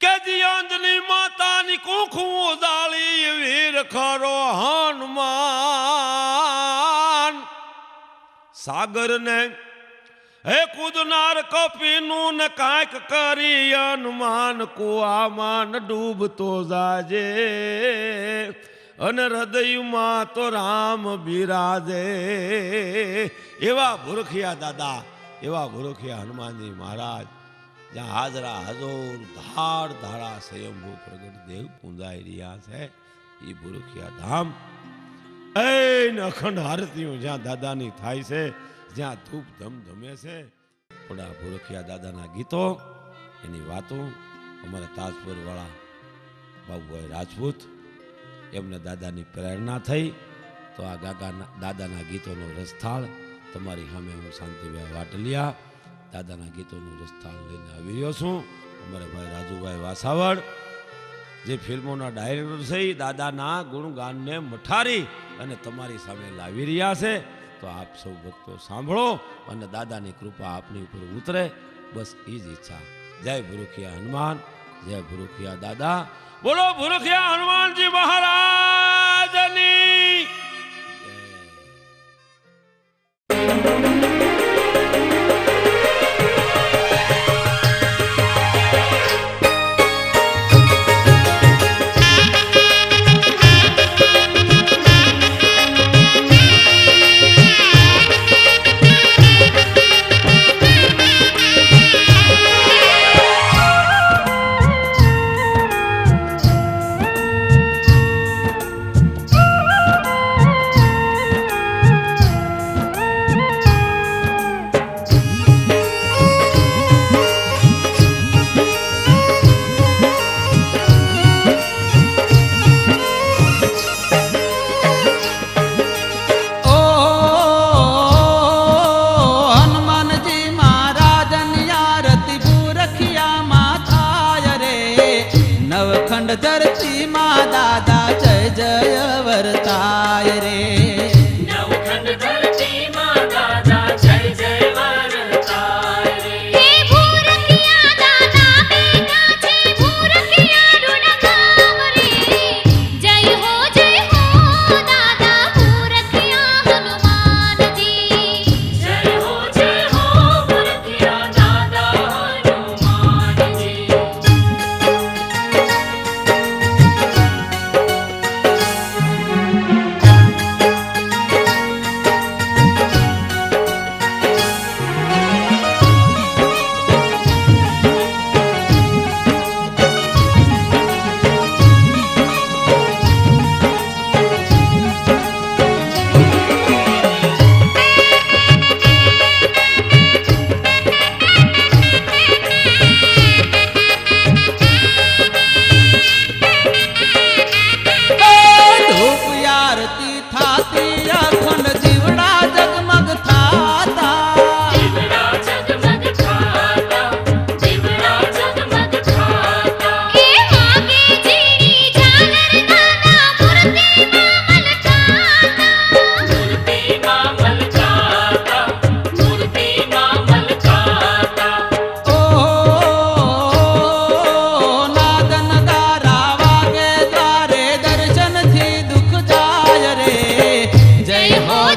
કે અંજલી માતાની કુખું ઉદાળી વીર ખરો હનુમાન. સાગરને હે કૂદનાર કપીનું ને કાંઈક કરી હનુમાન, કુવામાં ડૂબતો જાજે અને હૃદયમાં તો રામ બિરાજે. એવા ભૂરખિયા દાદા, એવા ભૂરખિયા હનુમાનજી મહારાજ. જ્યાં હાજરા હજોર ધાર ધારા સ્વયંભૂ પ્રગટ દેવ પૂંજાઈ રહ્યા છે. એ ભૂરખિયા ધામ. એ અખંડ આરતીઓ જ્યાં દાદાની થાય છે, જ્યાં ધૂપ ધમધમે છે. થોડા ભૂરખિયા દાદાના ગીતો, એની વાતો અમારા તાજપુર વાળા બાબુભાઈ રાજપૂત, એમને દાદાની પ્રેરણા થઈ. તો આ ગાગાના, દાદાના ગીતોનો રસથાળ તમારી સામે હું શાંતિભાઈ વાટલિયા દાદાના ગીતોનું રસથાળ લઈને આવી રહ્યો છું. અમારા ભાઈ રાજુભાઈ વાસાવડ, જે ફિલ્મોના ડાયરેક્ટર છે, એ દાદાના ગુણગાનને મઠારી અને તમારી સામે લાવી રહ્યા છે. તો આપ સૌ ભક્તો સાંભળો અને દાદાની કૃપા આપની ઉપર ઉતરે. બસ એ જ ઈચ્છા. જય ભુરુખિયા હનુમાન, જય ભુરુખિયા દાદા. બોલો ભુરુખિયા હનુમાનજી મહારાજની. જય વર્તાય રે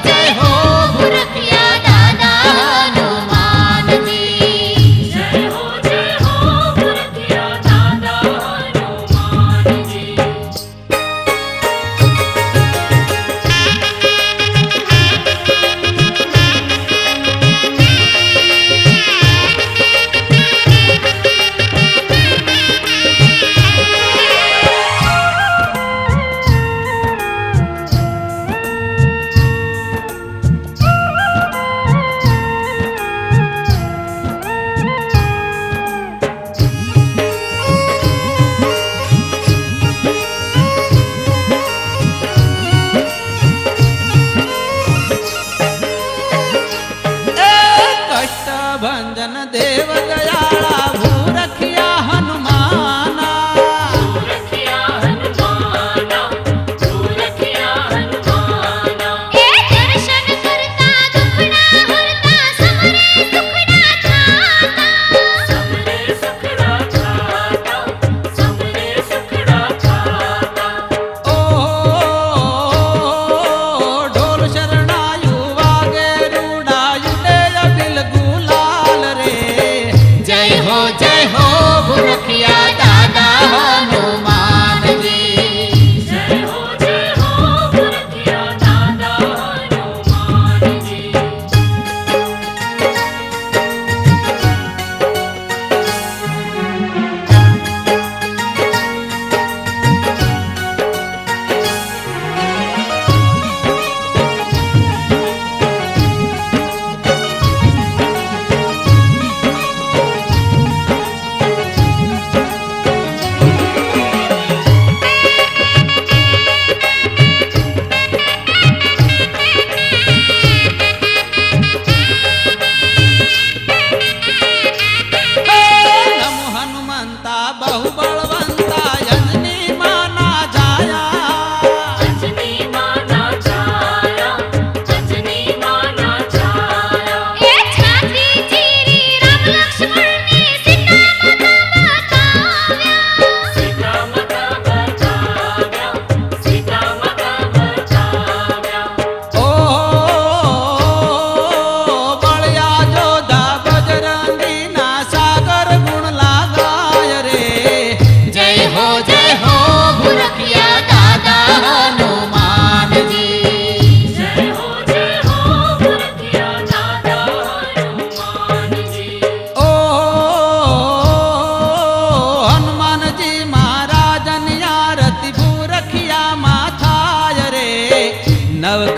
जय हो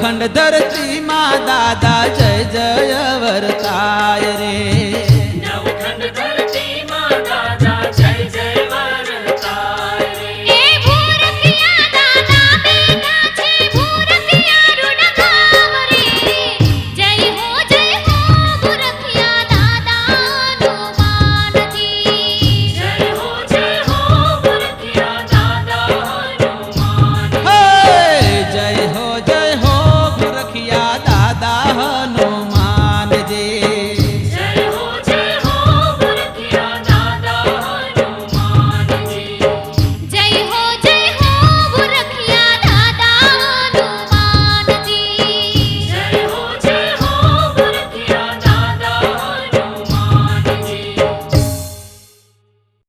અખંડ ધરતી માં દાદા જય જય.